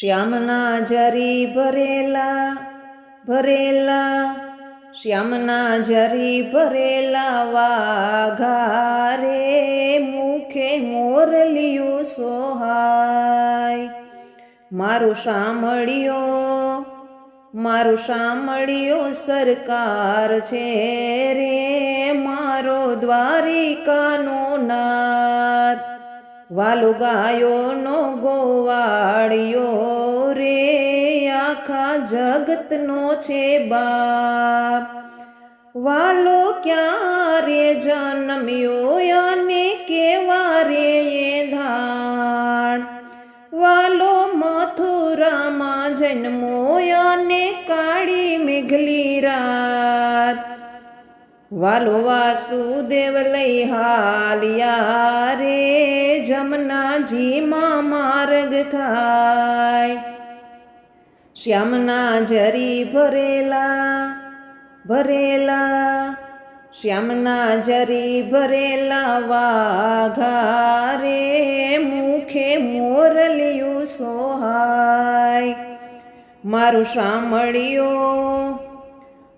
શ્યામના જરી ભરેલા ભરેલા, શ્યામના જરી ભરેલા વાઘારે મુખે મોરલિયું સોહાય. મારું સાંભળ્યો મારું સાંભળ્યો સરકાર છે રે, મારો દ્વારિકાનો નાથ. વાલો ગાયોનો ગોવાળિયો રે, આખા જગતનો છે બાપ. વાલો ક્યારે જન્મ્યો અને કેવા રે એ ધાણ? વાલો મથુરામાં જન્મો અને કાળી મેઘલી રાત. વાલો વાસુદેવ લઈ હાલિયા રે જમનાજીમાં માર્ગ થાય. શ્યામના જરી ભરેલા ભરેલા, શ્યામના જરી ભરેલા વાઘા રે મુખે મોરલિયું સોહાય. મારું સાંભળ્યો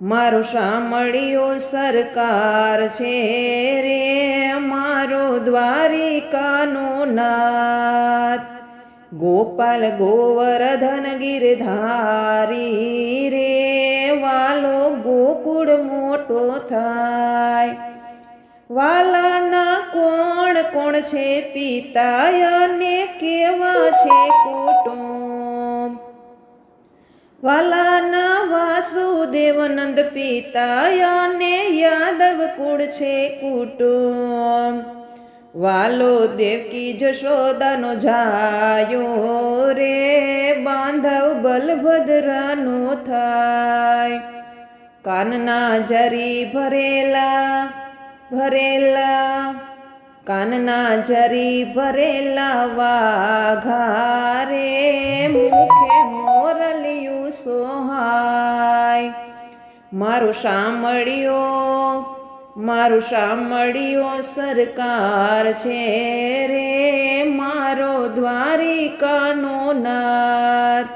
મારું સાંભળ્યો સરકાર છે રે, મારો દ્વારિકાનો નાથ. ગોપાલ ગોવર્ધન ગિરધારી રે, વાલો ગોકુળ મોટો થાય. વાલાના કોણ કોણ છે પિતા અને કેવા છે કુટુંબ? વાલાના વાસુદેવનંદ પિતા અને યાદવ કુળ છે કુટુંબ. વાલો દેવકી જશોદાનો જાયો રે, બાંધવ બલભદ્રનો થાય. કાનના જરી ભરેલા ભરેલા, કાનના જરી ભરેલા વાઘારે મુખે મોરલિયું સોહાય. મારું સાંભળ્યો મારું સાંભળ્યો સરકાર છે રે, મારો દ્વારિકાનો નાથ.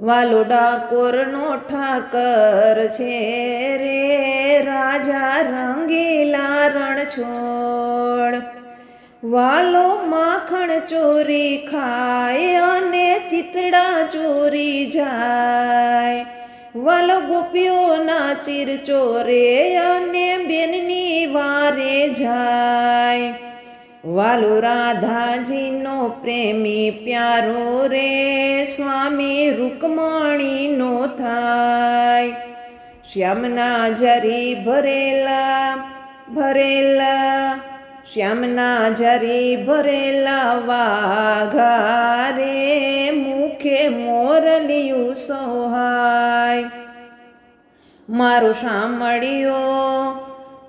વાલો ડાકોરનો ઠાકર છે રે, રાજા રંગીલા રણછોડ વાલો માખણ ચોરી ખાય અને ચિતડા ચોરી જાય. વાલો ગોપીઓના ચીર ચોરે અને બેનની વારે જાય. વાલો રાધાજીનો પ્રેમી પ્યારો રે, સ્વામી રૂકમણીનો થાય. શ્યામના જરી ભરેલા ભરેલા શ્યામના જરી ભરેલા વાઘા રે મુખે મોરલિયું સોહાય. મારું સાંભળ્યો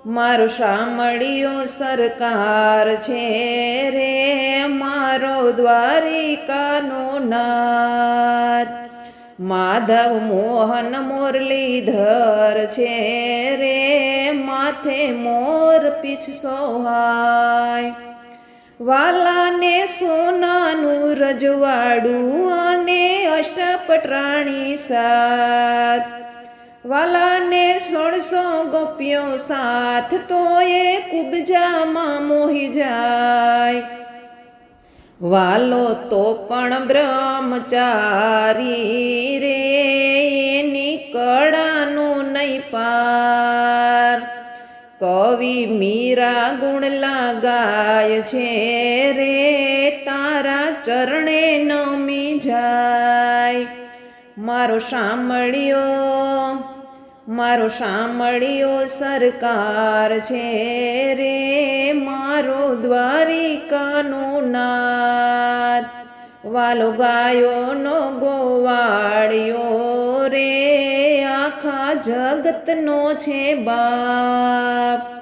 મારું સાંભળ્યો સરકાર છે રે, મારો દ્વારિકાનો નાથ. માધવ મોહન મુરલીધર છે રે, માથે મોર પીછ સોહાય. વાલાને સોનાનું રજવાડું અને અષ્ટપટરાણી સાત વાલાને સોળસો ગોપીઓ સાથ, તો એ કુબજામાં મોહી જાય. વાલો તો પણ બ્રહ્મચારી રે એની કળાનો નહીં પાર. કવિ મીરા ગુણ લાગાય છે રે, તારા ચરણે નમી જાય. મારો સાંભળ્યો મારો શામળિયો સરકાર છે રે, મારો દ્વારિકાનો નાથ. વાલો ગાયોનો ગોવાળિયો રે, આખા જગતનો છે બાપ.